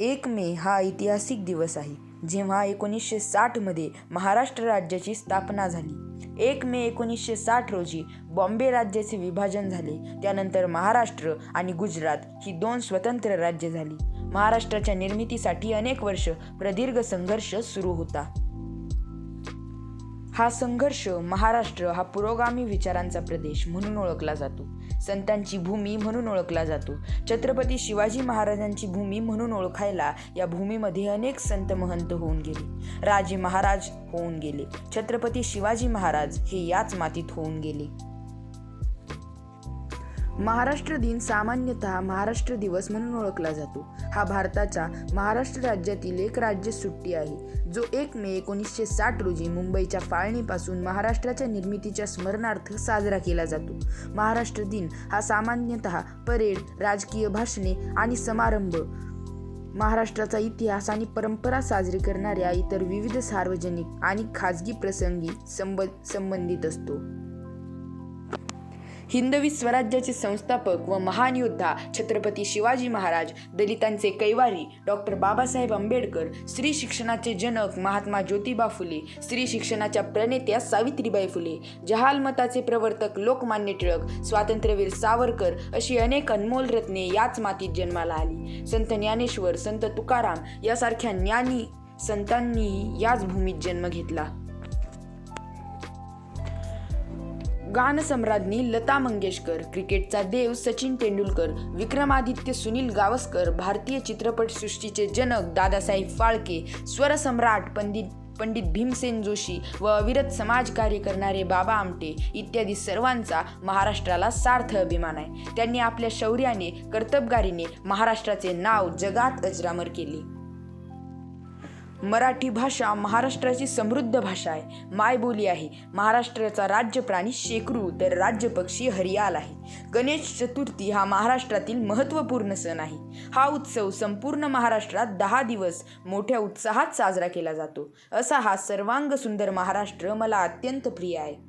एक मे हा ऐतिहासिक दिवस आहे जेव्हा एकोणीसशे साठमध्ये महाराष्ट्र राज्याची स्थापना झाली. एक मे एकोणीसशे साठ रोजी बॉम्बे राज्याचे विभाजन झाले. त्यानंतर महाराष्ट्र आणि गुजरात ही दोन स्वतंत्र राज्ये झाली. महाराष्ट्राच्या निर्मितीसाठी अनेक वर्ष प्रदीर्घ संघर्ष सुरू होता. हा संघर्ष महाराष्ट्र हा पुरोगामी विचारांचा प्रदेश म्हणून ओळखला जातो. संतांची भूमी म्हणून ओळखला जातो. छत्रपती शिवाजी महाराजांची भूमी म्हणून ओळखायला या भूमीमध्ये अनेक संत महंत होऊन गेले. राजे महाराज होऊन गेले. छत्रपती शिवाजी महाराज हे याच मातीत होऊन गेले. महाराष्ट्र दिन सामान्यतः महाराष्ट्र दिवस म्हणून ओळखला जातो. हा भारताच्या महाराष्ट्र राज्यातील एक राज्य सुट्टी आहे जो एक मे एकोणीसशे साठ रोजी मुंबईच्या फाळणीपासून महाराष्ट्राच्या निर्मितीच्या स्मरणार्थ साजरा केला जातो. महाराष्ट्र दिन हा सामान्यतः परेड राजकीय भाषणे आणि समारंभ महाराष्ट्राचा इतिहास आणि परंपरा साजरी करणाऱ्या इतर विविध सार्वजनिक आणि खाजगी प्रसंगी संब संबंधित असतो. हिंदवी स्वराज्याचे संस्थापक व महान योद्धा छत्रपती शिवाजी महाराज दलितांचे कैवारी डॉक्टर बाबासाहेब आंबेडकर स्त्री शिक्षणाचे जनक महात्मा ज्योतिबा फुले स्त्री शिक्षणाच्या प्रणेत्या सावित्रीबाई फुले जहालमताचे प्रवर्तक लोकमान्य टिळक स्वातंत्र्यवीर सावरकर अशी अनेक अनमोल रत्ने याच मातीत जन्माला आली. संत ज्ञानेश्वर संत तुकाराम यासारख्या ज्ञानी संतांनीही याच भूमीत जन्म घेतला. गानसम्राज्ञी लता मंगेशकर क्रिकेटचा देव सचिन तेंडुलकर विक्रमादित्य सुनील गावस्कर भारतीय चित्रपटसृष्टीचे जनक दादासाहेब फाळके स्वरसम्राट पंडित पंडित भीमसेन जोशी व अविरत समाजकार्य करणारे बाबा आमटे इत्यादी सर्वांचा महाराष्ट्राला सार्थ अभिमान आहे. त्यांनी आपल्या शौर्याने कर्तबगारीने महाराष्ट्राचे नाव जगात अजरामर केले. मराठी भाषा महाराष्ट्राची समृद्ध भाषा आहे. मायबोली आहे. महाराष्ट्राचा राज्य प्राणी शेकरू तर राज्य पक्षी हरियाल आहे. गणेश चतुर्थी हा महाराष्ट्रातील महत्त्वपूर्ण सण आहे. हा उत्सव संपूर्ण महाराष्ट्रात दहा दिवस मोठ्या उत्साहात साजरा केला जातो. असा हा सर्वांग सुंदर महाराष्ट्र मला अत्यंत प्रिय आहे.